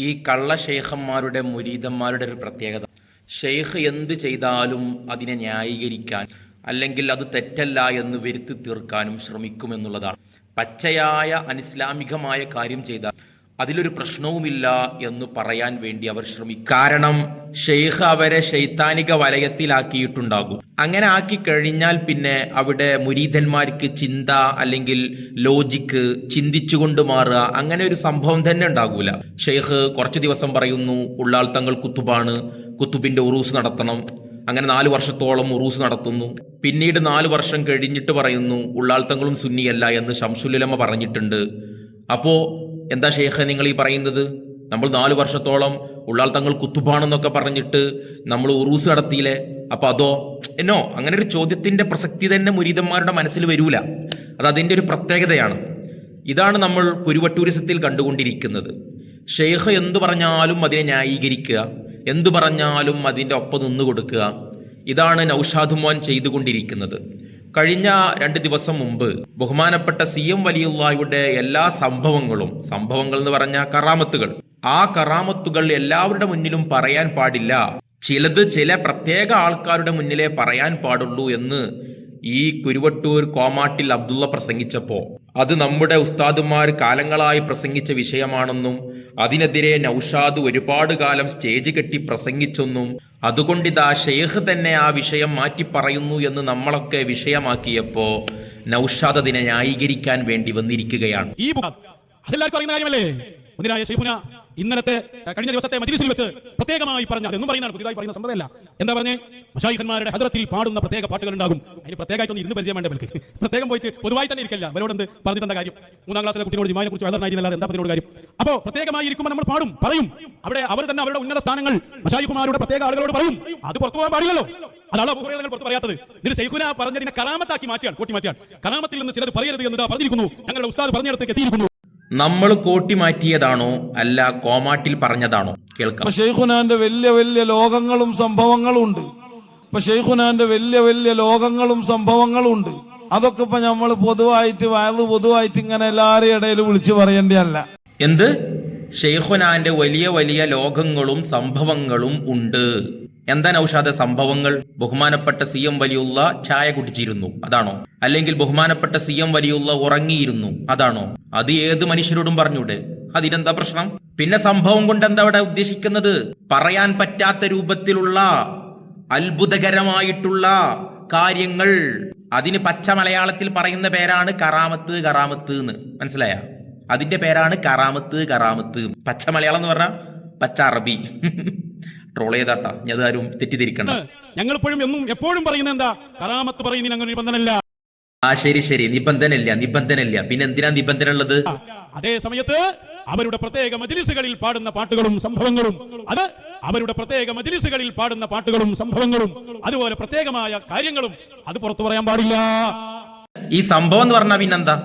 ഈ കള്ള ഷെയ്ഖന്മാരുടെ മുരീതന്മാരുടെ ഒരു പ്രത്യേകത. ഷെയ്ഖ് എന്ത് ചെയ്താലും അതിനെ ന്യായീകരിക്കാൻ അല്ലെങ്കിൽ അത് തെറ്റല്ല എന്ന് വരുത്തി തീർക്കാനും ശ്രമിക്കുമെന്നുള്ളതാണ്. പച്ചയായ അനിസ്ലാമികമായ കാര്യം ചെയ്താൽ അതിലൊരു പ്രശ്നവുമില്ല എന്ന് പറയാൻ വേണ്ടി അവർ ശ്രമിക്കും. കാരണം ഷെയ്ഖ് അവരെ ശൈത്താനിക വലയത്തിലാക്കിയിട്ടുണ്ടാകും. അങ്ങനെ ആക്കി കഴിഞ്ഞാൽ പിന്നെ അവിടെ മുരീതന്മാർക്ക് ചിന്ത അല്ലെങ്കിൽ ലോജിക്ക് ചിന്തിച്ചുകൊണ്ട് മാറുക അങ്ങനെ ഒരു സംഭവം തന്നെ ഉണ്ടാകൂല. ഷെയ്ഖ് കുറച്ച് ദിവസം പറയുന്നു ഉള്ളാൾ തങ്ങൾ കുത്തുബാണ് കുത്തുബിന്റെ ഉറൂസ് നടത്തണം. അങ്ങനെ നാല് വർഷത്തോളം ഉറൂസ് നടത്തുന്നു. പിന്നീട് നാല് വർഷം കഴിഞ്ഞിട്ട് പറയുന്നു ഉള്ളാൾ തങ്ങളും സുന്നിയല്ല എന്ന് ഷംസുലമ പറഞ്ഞിട്ടുണ്ട്. അപ്പോ എന്താ ഷെയ്ഖ് നിങ്ങൾ ഈ പറയുന്നത്? നമ്മൾ നാല് വർഷത്തോളം ഉള്ളാൾ തങ്ങൾ കുത്തുബാണെന്നൊക്കെ പറഞ്ഞിട്ട് നമ്മൾ ഉറൂസ് നടത്തിയില്ലേ? അപ്പൊ അതോ എന്നോ അങ്ങനെ ഒരു ചോദ്യത്തിന്റെ പ്രസക്തി തന്നെ മുരീതന്മാരുടെ മനസ്സിൽ വരൂല. അത് അതിന്റെ ഒരു പ്രത്യേകതയാണ്. ഇതാണ് നമ്മൾ കുരുവട്ടൂരിസത്തിൽ കണ്ടുകൊണ്ടിരിക്കുന്നത്. ഷെയ്ഖ് എന്തു പറഞ്ഞാലും അതിനെ ന്യായീകരിക്കുക. എന്തു പറഞ്ഞാലും അതിന്റെ ഒപ്പം നിന്ന് കൊടുക്കുക. ഇതാണ് നൌഷാദ് മോൻ ചെയ്തുകൊണ്ടിരിക്കുന്നത്. കഴിഞ്ഞ രണ്ട് ദിവസം മുമ്പ് ബഹുമാനപ്പെട്ട സി എം വലിയുള്ളായുടെ എല്ലാ സംഭവങ്ങളും സംഭവങ്ങൾ എന്ന് പറഞ്ഞ കറാമത്തുകൾ ആ കറാമത്തുകൾ എല്ലാവരുടെ മുന്നിലും പറയാൻ പാടില്ല. ചിലത് ചില പ്രത്യേക ആൾക്കാരുടെ മുന്നിലേ പറയാൻ പാടുള്ളൂ എന്ന് ഈ കുരുവട്ടൂർ കോമാട്ടിൽ അബ്ദുള്ള പ്രസംഗിച്ചപ്പോ. അത് നമ്മുടെ ഉസ്താദുമാർ കാലങ്ങളായി പ്രസംഗിച്ച വിഷയമാണെന്നും അതിനെതിരെ നൌഷാദ് ഒരുപാട് കാലം സ്റ്റേജ് കെട്ടി പ്രസംഗിച്ചെന്നും അതുകൊണ്ടിതാ ഷെയ്ഖ് തന്നെ ആ വിഷയം മാറ്റി പറയുന്നു എന്ന് നമ്മളൊക്കെ വിഷയമാക്കിയപ്പോ നൌഷാദ് അതിനെ ന്യായീകരിക്കാൻ വേണ്ടി വന്നിരിക്കുകയാണ്. ഈ അറിയുന്ന കാര്യമല്ലേ? ഇന്നലത്തെ കഴിഞ്ഞ ദിവസത്തെ മജ്ലിസിൽ വെച്ച് പ്രത്യേകമായി പറഞ്ഞ അതൊന്നും പറയുന്നതാണ് പുതിയതായി പറയുന്ന സംഭവമല്ല. എന്താ പറഞ്ഞേ? മഷായിഖന്മാരുടെ ഹദ്രത്തിൽ പാടുന്ന പ്രത്യേക പാട്ടുകൾ ഉണ്ടാകും അതിന് പ്രത്യേകമായിട്ടൊന്നും ഇരുന്ന് പരിചയം വേണ്ട വിളിക്ക് പ്രത്യേകം പോയിട്ട് പൊതുവായി തന്നെ ഇരിക്കില്ല. അവരോട് എന്ത് കാര്യം? മൂന്നാം ക്ലാസ്സിലെ കുട്ടിയോട് ജിമാനെ കുറിച്ച് വളർന്നായിരുന്നല്ലാതെ എന്താ പറഞ്ഞോട് കാര്യം? അപ്പോ പ്രത്യേകമായി ഇരിക്കുമ്പോൾ നമ്മൾ പാടും പറയും. അവിടെ അവർ തന്നെ അവരുടെ ഉന്നത സ്ഥാനങ്ങൾ മഷായിഖുമാരുടെ പ്രത്യേക ആളുകളോട് പറയും. അത് പുറത്തു പോകാൻ പാടില്ലല്ലോ. അതാണ് പുറത്ത് പറയാത്തത്. ഇതിന് ശൈഖുന പറഞ്ഞതിനെ കറാമത്താക്കി മാറ്റിയാണ് കൂട്ടി മാറ്റിയാണ്. കറാമത്തിൽ നിന്ന് ചിലത് പറയരുത് എന്ന് പറഞ്ഞിരിക്കുന്നു. ഞങ്ങളുടെ ഉസ്താദ് പറഞ്ഞിടത്തേക്ക് എത്തിയിരിക്കുന്നു. നമ്മൾ കോട്ടി മാറ്റിയതാണോ അല്ല കോമാട്ടിൽ പറഞ്ഞതാണോ? കേൾക്കാം. ഷെയ്ഖുനാന്റെ വലിയ വലിയ ലോകങ്ങളും സംഭവങ്ങളും ഉണ്ട് ഇപ്പൊ ഷെയ്ഖുനാന്റെ വലിയ വലിയ ലോകങ്ങളും സംഭവങ്ങളും ഉണ്ട് അതൊക്കെ ഇപ്പൊ നമ്മൾ പൊതുവായിട്ട് വയത് പൊതുവായിട്ട് ഇങ്ങനെ എല്ലാവരുടെ ഇടയിൽ വിളിച്ചു പറയേണ്ടതല്ല. എന്ത്? ഷെയ്ഖുനാന്റെ വലിയ വലിയ ലോകങ്ങളും സംഭവങ്ങളും ഉണ്ട്. എന്താ നൌഷാദ സംഭവങ്ങൾ? ബഹുമാനപ്പെട്ട സി എം വലിയുള്ള ചായ കുടിച്ചിരുന്നു അതാണോ? അല്ലെങ്കിൽ ബഹുമാനപ്പെട്ട സി എം വലിയുള്ള ഉറങ്ങിയിരുന്നു അതാണോ? അത് ഏത് മനുഷ്യരോടും പറഞ്ഞൂടെ? അതിനെന്താ പ്രശ്നം? പിന്നെ സംഭവം കൊണ്ട് എന്താ അവിടെ ഉദ്ദേശിക്കുന്നത്? പറയാൻ പറ്റാത്ത രൂപത്തിലുള്ള അത്ഭുതകരമായിട്ടുള്ള കാര്യങ്ങൾ. അതിന് പച്ച മലയാളത്തിൽ പറയുന്ന പേരാണ് കറാമത്ത് കറാമത്ത് എന്ന്. മനസ്സിലായ? അതിന്റെ പേരാണ് കറാമത്ത് കറാമത്ത്. പച്ച മലയാളം എന്ന് പറഞ്ഞാൽ പച്ച അറബി. ട്രോൾ ചെയ്താട്ടാ. ഞാൻ ആരും തെറ്റിദ്ധരിക്കണ്ട. ഞങ്ങൾ ഇപ്പോഴും എന്നും എപ്പോഴും പറയുന്നത് എന്താ? കറാമത്ത് പറയുന്നതിന് അങ്ങനെ നിബന്ധനല്ല ആ ശരി ശരി. നിബന്ധന ഇല്ല നിബന്ധന ഇല്ല പിന്നെ എന്തിനാ നിബന്ധന ഉള്ളത് അതേ സമയത്ത് അവരുടെ പ്രത്യേക മജ്ലിസുകളിൽ പാടുന്ന പാട്ടുകളും സംഭവങ്ങളും അത് അവരുടെ പ്രത്യേക മജ്ലിസുകളിൽ പാടുന്ന പാട്ടുകളും സംഭവങ്ങളും അതുപോലെ പ്രത്യേകമായ കാര്യങ്ങളും അത് പുറത്തു പറയാൻ പാടില്ല. ഈ സംഭവം എന്ന് പറഞ്ഞാൽ പിന്നെന്താ?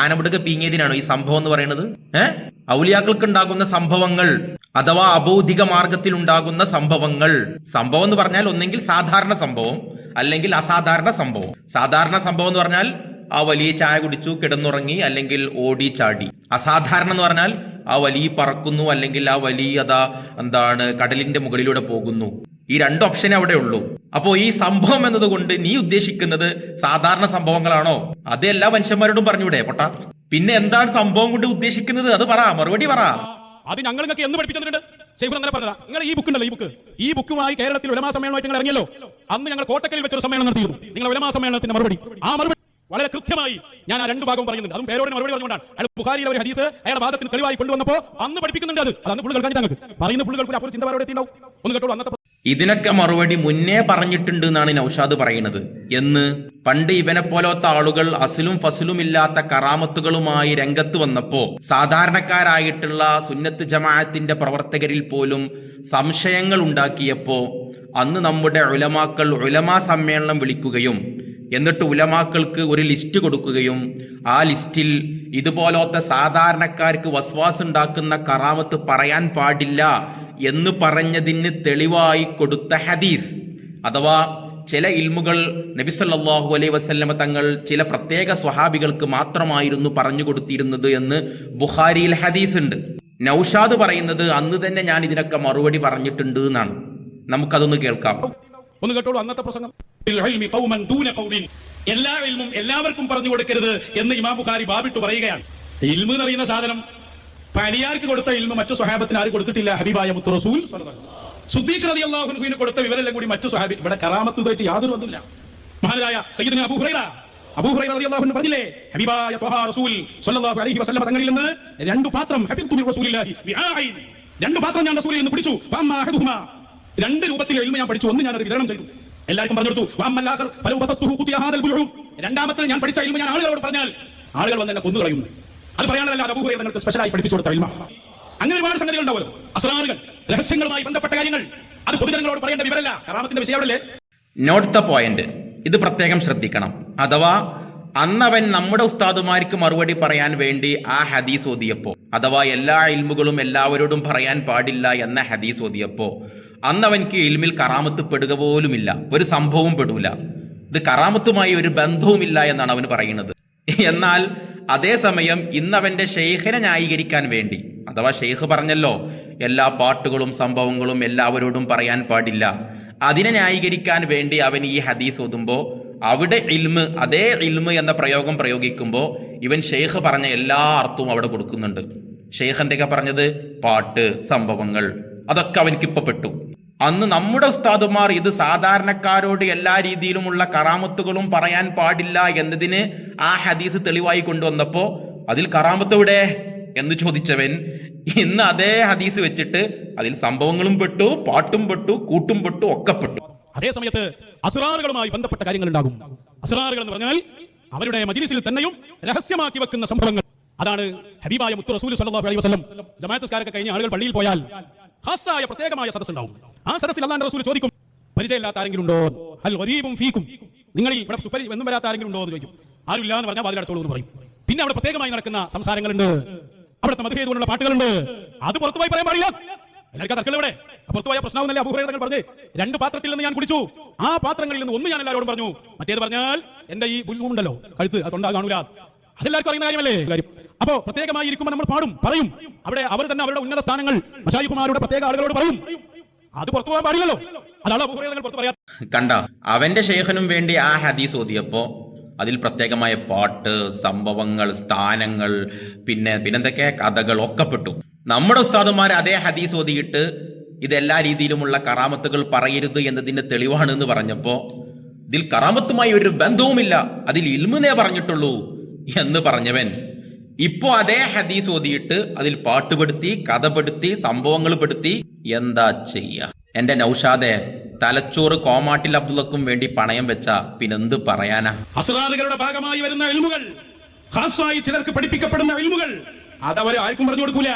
ആനവിടുക പീങ്ങിയതിനാണോ ഈ സംഭവം എന്ന് പറയുന്നത്? ഏഹ് ഔലിയാക്കൾക്ക് ഉണ്ടാകുന്ന സംഭവങ്ങൾ. അഥവാ അബൗദ്ധിക മാർഗത്തിൽ ഉണ്ടാകുന്ന സംഭവങ്ങൾ. സംഭവം എന്ന് പറഞ്ഞാൽ ഒന്നെങ്കിൽ സാധാരണ സംഭവം അല്ലെങ്കിൽ അസാധാരണ സംഭവം. സാധാരണ സംഭവം എന്ന് പറഞ്ഞാൽ ആ വലിയ ചായ കുടിച്ചു കിടന്നുറങ്ങി അല്ലെങ്കിൽ ഓടി ചാടി അസാധാരണ എന്ന് പറഞ്ഞാൽ ആ വലിയ പറക്കുന്നു അല്ലെങ്കിൽ ആ വലിയ അതാ എന്താണ് കടലിന്റെ മുകളിലൂടെ പോകുന്നു. ഈ രണ്ട് ഓപ്ഷനേ അവിടെ ഉള്ളൂ. അപ്പോ ഈ സംഭവം എന്നതുകൊണ്ട് നീ ഉദ്ദേശിക്കുന്നത് സാധാരണ സംഭവങ്ങളാണോ? അത് എല്ലാ മനുഷ്യന്മാരോടും പറഞ്ഞൂടെ പൊട്ടാ. പിന്നെ എന്താണ് സംഭവം കൊണ്ട് ഉദ്ദേശിക്കുന്നത്? അത് പറ മറുപടി പറ. അത് ഞങ്ങൾ നിങ്ങൾക്ക് എന്ന് പഠിപ്പിച്ചിട്ടുണ്ട് ശൈഖുൻ അങ്ങനെ പറഞ്ഞതാ. നിങ്ങൾ ഈ ബുക്ക് ഉണ്ടല്ലോ ഈ ബുക്ക് ഈ ബുക്കുമായി കേരളത്തിൽ ഉലമാ സമ്മേളനമായിട്ട് നിങ്ങൾ ഇറങ്ങിയല്ലോ. അന്ന് ഞങ്ങൾ കോട്ടക്കലിൽ വെച്ചൊരു സമ്മേളനം നടത്തിയിരുന്നു. നിങ്ങൾ ഉലമാ സമ്മേളനത്തിന്റെ മറുപടി. ആ മറുപടി വളരെ കൃത്യമായി ഞാൻ ആ രണ്ട് ഭാഗം പറയുന്നുണ്ട്. അതും പേരോട് മറുപടി പറഞ്ഞുകൊണ്ടാണ്. അയാൾ ബുഹാരിയിൽ ഒരു ഹദീസ് അയാളുടെ വാദത്തിന് തെളിവായി കൊണ്ടുവന്നപ്പോ അന്ന് പഠിപ്പിക്കുന്നുണ്ട് അത്. അന്ന് ഫുൾ കേൾക്കാൻ ഞങ്ങൾക്ക്. പറയുന്ന ഫുൾ കേൾക്കുന്ന അപ്പോൾ ചിന്തമാരോട് എത്തിയിട്ടുണ്ടാവും. ഒന്ന് കേട്ടോളൂ അന്നത്തെ ഇതിനൊക്കെ മറുപടി മുന്നേ പറഞ്ഞിട്ടുണ്ട് എന്നാണ് നൌഷാദ് പറയുന്നത്. എന്ന് പണ്ട് ഇവനെ പോലത്തെ ആളുകൾ അസിലും ഫസിലും ഇല്ലാത്ത കറാമത്തുകളുമായി രംഗത്ത് വന്നപ്പോ സാധാരണക്കാരായിട്ടുള്ള സുന്നത്ത് ജമാഅത്തിന്റെ പ്രവർത്തകരിൽ പോലും സംശയങ്ങൾ ഉണ്ടാക്കിയപ്പോ അന്ന് നമ്മുടെ ഉലമാക്കൾ ഉലമാ സമ്മേളനം വിളിക്കുകയും എന്നിട്ട് ഉലമാക്കൾക്ക് ഒരു ലിസ്റ്റ് കൊടുക്കുകയും ആ ലിസ്റ്റിൽ ഇതുപോലത്തെ സാധാരണക്കാർക്ക് വസ്വാസ് ഉണ്ടാക്കുന്ന കറാമത്ത് പറയാൻ പാടില്ല എന്ന് പറഞ്ഞതിന് തെളിവായി കൊടുത്ത ഹദീസ്. അഥവാ ചില ഇൽമുകൾ നബിസല്ലാഹു അലൈ വസല്ലമ തങ്ങൾ ചില പ്രത്യേക സ്വഹാബികൾക്ക് മാത്രമായിരുന്നു പറഞ്ഞു കൊടുത്തിരുന്നത് എന്ന് ബുഹാരിയിൽ ഹദീസ് ഉണ്ട്. നൌഷാദ് പറയുന്നത് അന്ന് തന്നെ ഞാൻ ഇതിനൊക്കെ മറുപടി പറഞ്ഞിട്ടുണ്ട് എന്നാണ്. നമുക്കതൊന്ന് കേൾക്കാം. ഒന്ന് കേട്ടോളൂ അന്നത്തെ പ്രസംഗം. എല്ലാ ഇൽമും എല്ലാവർക്കും പറഞ്ഞു കൊടുക്കരുത് എന്ന് ഇമാം ബുഖാരി ബാബിട്ട് പറയുകയാണ്. ഇൽമു എന്ന് പറയുന്ന സാധനം പനിയാർക്ക് കൊടുത്ത ഇൽമ മറ്റു സ്വഹാബത്തിന് ആര് കൊടുത്തിട്ടില്ല? ഹബീബായ മുത്തു റസൂൽ സുദ്ദീഖ് റതി അള്ളാഹുനുവിന് കൊടുത്ത വിവരെല്ലാം കൂടി മറ്റു സ്വഹാബി ഇവിടെ കറാമത്തുമായിട്ട് യാതൊരു ബന്ധമില്ല മഹാനായ സയ്യിദ്ന അബൂ ഹുറൈറ അബൂ ഹുറൈറ റളിയല്ലാഹു പറഞ്ഞില്ലേ? ഹബീബായ ത്വഹ റസൂൽ സ്വല്ലല്ലാഹു അലൈഹി വസല്ലം തങ്ങളിൽ നിന്ന് രണ്ട് പാത്രം ഹഫിദ്തു മിർ റസൂലില്ലാഹി ബിആഇൻ രണ്ട് പാത്രം ഞാൻ റസൂലിൽ നിന്ന് പിടിച്ചു. ഫമ്മാ അഹദുഹുമ. രണ്ട് രൂപത്തിൽ എൽമ ഞാൻ പഠിച്ചു. ഒന്ന് ഞാൻ അത് വിതരണം ചെയ്തു. എല്ലാവർക്കും പറഞ്ഞു കൊടുത്തു വഅമ്മൽ ആഖർ ഫലൗ ബസത്തുഹു ഖുതിയ ഹാദൽ ബുൽഉം രണ്ടാമത്തെ ഞാൻ പഠിച്ച എൽമ ഞാൻ ആളുകളോട് പറഞ്ഞാൽ ആളുകൾ വന്ന് എന്നെ കൊന്നു കളയുന്നു അത് പറയാനല്ല ഹുറൈറ നിങ്ങൾക്ക് സ്പെഷ്യലായി പഠിപ്പിച്ചു കൊടുത്ത ഇൽമ. അങ്ങനെ ഒരുപാട് സംഗതികൾ ഉണ്ടാവുമല്ലോ. അസ്രാറുകൾ രഹസ്യങ്ങളുമായി ബന്ധപ്പെട്ട കാര്യങ്ങൾ. അത് പൊതുജനങ്ങളോട് പറയേണ്ട വിവരമല്ല. കറാമത്തിന്റെ വിഷയം അവിടെ നോട്ട് ദ പോയിന്റ് ഇത് പ്രത്യേകം ശ്രദ്ധിക്കണം. അഥവാ അന്നവൻ നമ്മുടെ ഉസ്താദുമാർക്ക് മറുപടി പറയാൻ വേണ്ടി ആ ഹദീസ് ഓതിയപ്പോ അഥവാ എല്ലാ ഇൽമുകളും എല്ലാവരോടും പറയാൻ പാടില്ല എന്ന ഹദീസ് ഓതിയപ്പോ അന്നവൻക്ക് ഇൽമിൽ കറാമത്ത് പെടുക പോലുമില്ല. ഒരു സംഭവവും പെടൂല. ഇത് കറാമത്തുമായി ഒരു ബന്ധവുമില്ല എന്നാണ് അവന് പറയുന്നത്. എന്നാൽ അതേസമയം ഇന്നവന്റെ ഷെയ്ഖിനെ ന്യായീകരിക്കാൻ വേണ്ടി. അഥവാ ഷെയ്ഖ് പറഞ്ഞല്ലോ എല്ലാ പാട്ടുകളും സംഭവങ്ങളും എല്ലാവരോടും പറയാൻ പാടില്ല. അതിനെ ന്യായീകരിക്കാൻ വേണ്ടി അവൻ ഈ ഹദീസ് ഓതുമ്പോൾ അവിടെ ഇൽമ് അതേ ഇൽമ് എന്ന പ്രയോഗം പ്രയോഗിക്കുമ്പോൾ ഇവൻ ഷെയ്ഖ് പറഞ്ഞ എല്ലാ അർത്ഥവും അവിടെ കൊടുക്കുന്നുണ്ട്. ഷെയ്ഖ് എന്തൊക്കെ പറഞ്ഞത്? പാട്ട് സംഭവങ്ങൾ. അതൊക്കെ അവനക്കിപ്പോൾ പെട്ടു. അന്ന് നമ്മുടെ ഉസ്താദുമാർ ഇത് സാധാരണക്കാരോട് എല്ലാ രീതിയിലുമുള്ള കറാമത്തുകളും പറയാൻ പാടില്ല എന്നതിന് ആ ഹദീസ് തെളിവായി കൊണ്ടുവന്നപ്പോ അതിൽ കറാമത്ത് എവിടെ? എന്ന് ചോദിച്ചവൻ ഇന്ന് അതേ ഹദീസ് വെച്ചിട്ട് അതിൽ സംഭവങ്ങളും പെട്ടു പാട്ടും പെട്ടു കൂട്ടും പെട്ടു ഒക്കെ പെട്ടു. അതേ സമയത്ത് അസുറാറുകളുമായി ബന്ധപ്പെട്ട കാര്യങ്ങൾ ഉണ്ടാകും അസുറാറുകൾ എന്ന് പറഞ്ഞാൽ അവരുടെ മജിലിസിൽ തന്നെയും രഹസ്യമാക്കി വെക്കുന്ന സംഭവങ്ങൾ. അതാണ് ഹബീബായ മുത്തു റസൂൽ സല്ലല്ലാഹു അലൈഹി വസല്ലം. ജമാഅത്തുകാരൊക്കെ കഴിഞ്ഞ ആളുകൾ പള്ളിയിൽ പോയാൽ ഖാസായ പ്രത്യേകമായ സദസ് ഉണ്ടാവും ആ സദസ്സിൽ അല്ലാഹുവിന്റെ റസൂൽ ചോദിക്കും പരിചയമില്ലാത്ത ആരെങ്കിലും ഉണ്ടോ അൽ ഗരീബും ഫീക്കും. നിങ്ങളിൽ ഇവിടെ സുപരി എന്നും വരാത്ത ആരെങ്കിലും ഉണ്ടോ എന്ന് ചോദിക്കും. ആരുമില്ല എന്ന് പറഞ്ഞാൽ വാതിലടച്ചോളൂ എന്ന് പറയും. പിന്നെ അവിടെ പ്രത്യേകമായി നടക്കുന്ന സംസാരങ്ങളുണ്ട്. അവിടുത്തെ മധു ചെയ്തുകൊണ്ടുള്ള പാട്ടുകളുണ്ട്. അത് പുറത്തുപോയി പറയാൻ പാടില്ല. എല്ലാവർക്കും തർക്കം ഇവിടെ. പുറത്തു പോയ പ്രശ്നമൊന്നുമല്ല അബൂഹുറൈറ പറഞ്ഞ്? രണ്ട് പാത്രത്തിൽ നിന്ന് ഞാൻ കുടിച്ചു. ആ പാത്രങ്ങളിൽ നിന്ന് ഒന്ന് ഞാൻ എല്ലാവരോടും പറഞ്ഞു. മറ്റേത് പറഞ്ഞാൽ എന്റെ ഈ പുല്ലുണ്ടല്ലോ കഴുത്ത് അത് തൊണ്ട അതെല്ലാവർക്കും അറിയുന്ന കാര്യമല്ലേ? കാര്യം. അപ്പോ പ്രത്യേകമായി ഇരിക്കുമ്പോൾ നമ്മൾ പാടും പറയും. അവിടെ അവർ തന്നെ അവരുടെ ഉന്നത സ്ഥാനങ്ങൾ മഷായിഖുമാരുടെ പ്രത്യേക ആളുകളോട് പറയും. അത് പുറത്തു പോകാൻ പാടില്ലല്ലോ. അതാണ് പുറത്ത് പറയാ കണ്ട? അവന്റെ ശേഖനും വേണ്ടി ആ ഹദീസ് ഓതിയപ്പോ അതിൽ പ്രത്യേകമായ പാട്ട് സംഭവങ്ങൾ സ്ഥാനങ്ങൾ പിന്നെ പിന്നെന്തൊക്കെ കഥകൾ ഒക്കെ പെട്ടു. നമ്മുടെ ഉസ്താദുമാർ അതേ ഹദീസ് ഓതിയിട്ട് ഇതെല്ലാ രീതിയിലുമുള്ള കറാമത്തുകൾ പറയരുത് എന്നതിന്റെ തെളിവാണ് എന്ന് പറഞ്ഞപ്പോ ഇതിൽ കറാമത്തുമായി ഒരു ബന്ധവുമില്ല. അതിൽ ഇൽമുനേ പറഞ്ഞിട്ടുള്ളൂ. എന്ന് പറഞ്ഞവൻ. ഇപ്പോ അതേ ഹദീസ് ഓതിയിട്ട് അതിൽ പാട്ടുപെടുത്തി കഥപ്പെടുത്തി സംഭവങ്ങൾ പെടുത്തി എന്താ ചെയ്യ? എന്റെ നൌഷാദെ തലച്ചോറ് കോമാട്ടിൽ അബ്ദുള്ളക്കും വേണ്ടി പണയം വെച്ച പിന്നെന്ത് പറയാനാ? അസ്രാറുകളുടെ ഭാഗമായി വരുന്ന എൽമുകൾ ഖാസായി ചിലർക്ക് പഠിപ്പിക്കപ്പെടുന്ന എൽമുകൾ അതവർ ആർക്കും പറഞ്ഞു കൊടുക്കൂല.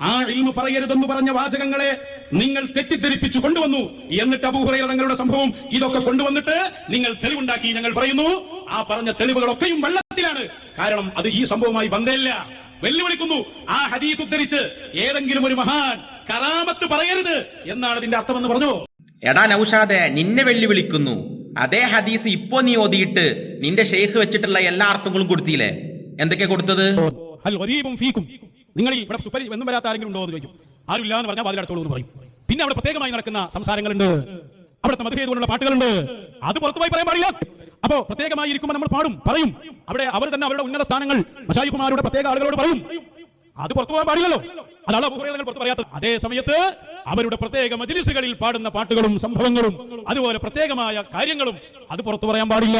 ആ ഇൽമു പറയരുതെന്ന് പറഞ്ഞ വാചകങ്ങളെ നിങ്ങൾ തെറ്റിദ്ധരിപ്പിച്ചു കൊണ്ടുവന്നു. എന്നിട്ട് അബൂഹുറൈറ തങ്ങളുടെ സംഭവം ഇതൊക്കെ കൊണ്ടുവന്നിട്ട് നിങ്ങൾ തെളിവുണ്ടാക്കി ഞങ്ങൾ പറയുന്നു. ആ പറഞ്ഞ തെളിവുകളൊക്കെയും വെള്ളത്തിലാണ് കാരണം അത് ഈ സംഭവമായി ബന്ധമില്ല. വെല്ലുവിളിക്കുന്നു. ആ ഹദീസ് ഉദ്ധരിച്ച് ഏതെങ്കിലും ഒരു മഹാൻ കറാമത്ത് പറയരുത് എന്നാണ് ഇതിന്റെ അർത്ഥമെന്ന് പറഞ്ഞു? എടാ നൌഷാദെ നിന്നെ വെല്ലുവിളിക്കുന്നു. അതേ ഹദീസ് ഇപ്പോ നീ ഓതിയിട്ട് നിന്റെ ഷെയ്ഖ് വെച്ചിട്ടുള്ള എല്ലാ അർത്ഥങ്ങളും കൊടുത്തില്ലേ? എന്തൊക്കെ കൊടുത്തത്? നിങ്ങളിൽ ഇവിടെ സുപരി എന്നും വരാത്ത ആരെങ്കിലും ഉണ്ടോ എന്ന് ചോദിക്കും. ആരുമില്ല എന്ന് പറഞ്ഞാൽ വാതിലടച്ചോളൂ എന്ന് പറയും. പിന്നെ അവിടെ പ്രത്യേകമായി നടക്കുന്ന സംസാരങ്ങളുണ്ട്. അവിടുത്തെ മധുരം ചെയ്തുകൊണ്ടുള്ള പാട്ടുകളുണ്ട്. അത് പുറത്തുപോയി പറയാൻ പാടില്ല. അപ്പോ പ്രത്യേകമായി ഇരിക്കുമ്പോൾ നമ്മൾ പാടും പറയും. അവിടെ അവർ തന്നെ അവരുടെ ഉന്നത സ്ഥാനങ്ങൾ മഷായിഖുമാരുടെ പ്രത്യേക ആളുകളോട് പറയും. അത് പുറത്തു പോകാൻ പാടില്ലല്ലോ. അതാണ് അബൂഹുറൈറ പുറത്തു പറയാത്തത്. അതേ സമയത്ത് അവരുടെ പ്രത്യേക മജിലിസുകളിൽ പാടുന്ന പാട്ടുകളും സംഭവങ്ങളും അതുപോലെ പ്രത്യേകമായ കാര്യങ്ങളും അത് പുറത്തു പറയാൻ പാടില്ല.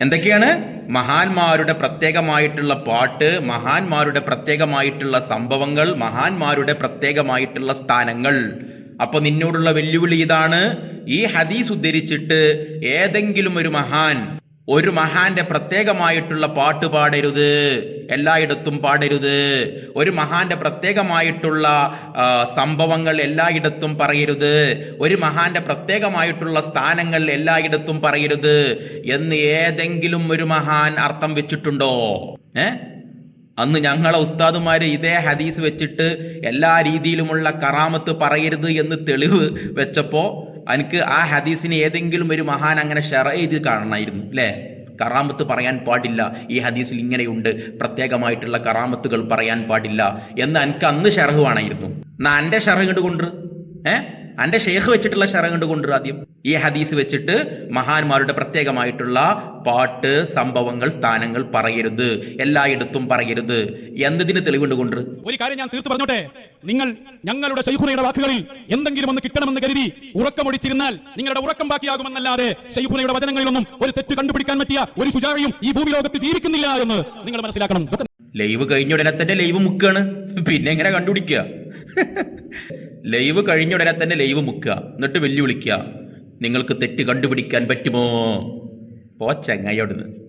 എന്തൊക്കെയാണ്? മഹാന്മാരുടെ പ്രത്യേകമായിട്ടുള്ള പാട്ട് മഹാന്മാരുടെ പ്രത്യേകമായിട്ടുള്ള സംഭവങ്ങൾ മഹാന്മാരുടെ പ്രത്യേകമായിട്ടുള്ള സ്ഥാനങ്ങൾ. അപ്പൊ നിന്നോടുള്ള വെല്ലുവിളി ഇതാണ്. ഈ ഹദീസ് ഉദ്ധരിച്ചിട്ട് ഏതെങ്കിലും ഒരു മഹാൻ ഒരു മഹാന്റെ പ്രത്യേകമായിട്ടുള്ള പാട്ട് പാടരുത് എല്ലായിടത്തും പാടരുത്. ഒരു മഹാന്റെ പ്രത്യേകമായിട്ടുള്ള സംഭവങ്ങൾ എല്ലായിടത്തും പറയരുത്. ഒരു മഹാന്റെ പ്രത്യേകമായിട്ടുള്ള സ്ഥാനങ്ങൾ എല്ലായിടത്തും പറയരുത് എന്ന് ഏതെങ്കിലും ഒരു മഹാൻ അർത്ഥം വെച്ചിട്ടുണ്ടോ? ഏ? അന്ന് ഞങ്ങളെ ഉസ്താദുമാര് ഇതേ ഹദീസ് വെച്ചിട്ട് എല്ലാ രീതിയിലുമുള്ള കറാമത്ത് പറയരുത് എന്ന് തെളിവ് വെച്ചപ്പോ എനിക്ക് ആ ഹദീസിന് ഏതെങ്കിലും ഒരു മഹാൻ അങ്ങനെ ഷെറ ചെയ്ത് കാണണമായിരുന്നു അല്ലേ കറാമത്ത് പറയാൻ പാടില്ല. ഈ ഹദീസിൽ ഇങ്ങനെയുണ്ട്. പ്രത്യേകമായിട്ടുള്ള കറാമത്തുകൾ പറയാൻ പാടില്ല. എന്ന് എനിക്ക് അന്ന് ഷറഹ് എന്നാ എന്റെ ഷെറഹ് ഇങ്ങോട്ട് കൊണ്ട് ഏ? എന്റെ ഷെയ്ഖ് വെച്ചിട്ടുള്ള ഷറ കണ്ട് കൊണ്ടു ആദ്യം. ഈ ഹദീസ് വെച്ചിട്ട് മഹാന്മാരുടെ പ്രത്യേകമായിട്ടുള്ള പാട്ട് സംഭവങ്ങൾ സ്ഥാനങ്ങൾ പറയരുത്. എല്ലായിടത്തും പറയരുത്. എന്നതിന് തെളിവുണ്ട് കൊണ്ട് ഒരു കാര്യം ഞാൻ തീർത്തു പറഞ്ഞോട്ടെ? നിങ്ങൾ ഞങ്ങളുടെ ഷെയ്ഖുനയുടെ വാക്കുകളിൽ എന്തെങ്കിലും ഒന്ന് കിട്ടണമെന്ന് കരുതി ഉറക്കമൊടിച്ചിരുന്നാൽ നിങ്ങളുടെ ഉറക്കം ബാക്കിയാകുമെന്നല്ലാതെ ഷെയ്ഖുനയുടെ വചനങ്ങളിലൊന്നും ഒരു തെറ്റ് കണ്ടുപിടിക്കാൻ പറ്റിയ ഒരു ശുചാഴിയും ഈ ഭൂമി ലോകത്ത് ജീവിക്കുന്നില്ല എന്ന് നിങ്ങൾ മനസ്സിലാക്കണം. ലൈവ് കഴിഞ്ഞ ഉടനെ തന്നെ ലൈവ് മുക്കാണ്. പിന്നെ എങ്ങനെ കണ്ടുപിടിക്കുക? ലൈവ് കഴിഞ്ഞ ഉടനെ തന്നെ ലൈവ് മുക്കുക. എന്നിട്ട് വെല്ലുവിളിക്കുക. നിങ്ങൾക്ക് തെറ്റ് കണ്ടുപിടിക്കാൻ പറ്റുമോ? പോ ചങ്ങായി അവിടുന്ന്